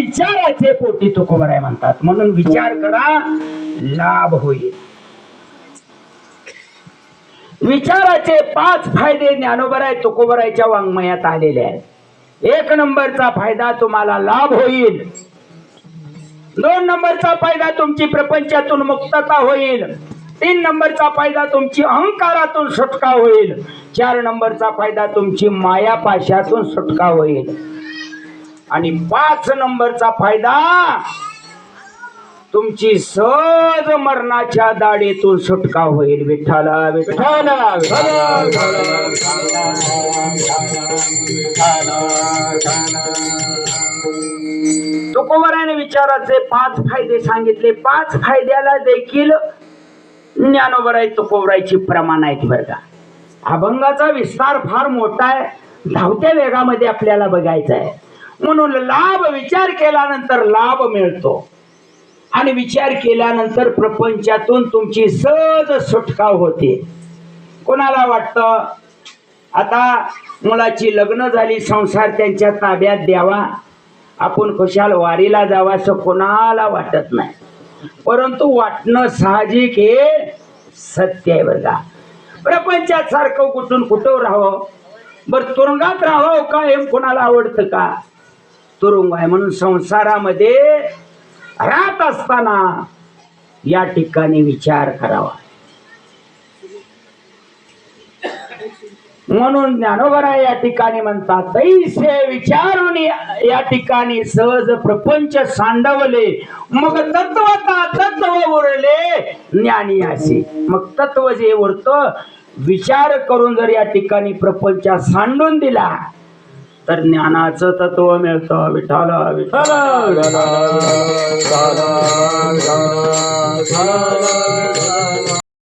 विचाराचे पोटी तुकोबराय म्हणतात. म्हणून विचार करा लाभ होईल. विचाराचे पाच फायदे ज्ञानोबराय तुकोबरायच्या वाङ्मयात आलेले आहेत. एक नंबरचा फायदा तुम्हाला लाभ होईल. दोन नंबरचा फायदा तुमची प्रपंचातून मुक्तता होईल. तीन नंबरचा फायदा तुमची अहंकारातून सुटका होईल. चार नंबरचा फायदा तुमची माया पाशातून सुटका होईल. आणि पाच नंबरचा फायदा तुमची सहज मरणाच्या दाढीतून सुटका होईल विठ्ठला विठ्ठल तुकोबराने विचाराचे पाच फायदे सांगितले. पाच फायद्याला देखील ज्ञानोबराय तुकोबरायची प्रमाण आहेत बरं का. अभंगाचा विस्तार फार मोठा आहे. धावत्या वेगामध्ये आपल्याला बघायचा आहे. म्हणून लाभ विचार केल्यानंतर लाभ मिळतो. आणि विचार केल्यानंतर प्रपंचातून तुमची सहज सुटका होते. कोणाला वाटतं? आता मुलाची लग्न झाली संसार त्यांच्या ताब्यात द्यावा. आपण खुशाल वारीला जावा असं कोणाला वाटत नाही. परंतु वाटणं साहजिक हे सत्य आहे बघा का. प्रपंचात सारखं कुठून कुठं राहावं? बरं तुरुंगात राहावं का? कोणाला आवडतं का? तुरुंग आहे म्हणून संसारामध्ये राहत असताना या ठिकाणी विचार करावा. म्हणून ज्ञानोबरा या ठिकाणी म्हणतात तैसे विचारून या ठिकाणी सहज प्रपंच सांडवले मग तत्वता तत्व उरले? ज्ञानी असे. मग तत्व जे उरत विचार करून जर या ठिकाणी प्रपंच सांडून दिला तर ज्ञानाचं तत्व मिळतं विठाला विठाला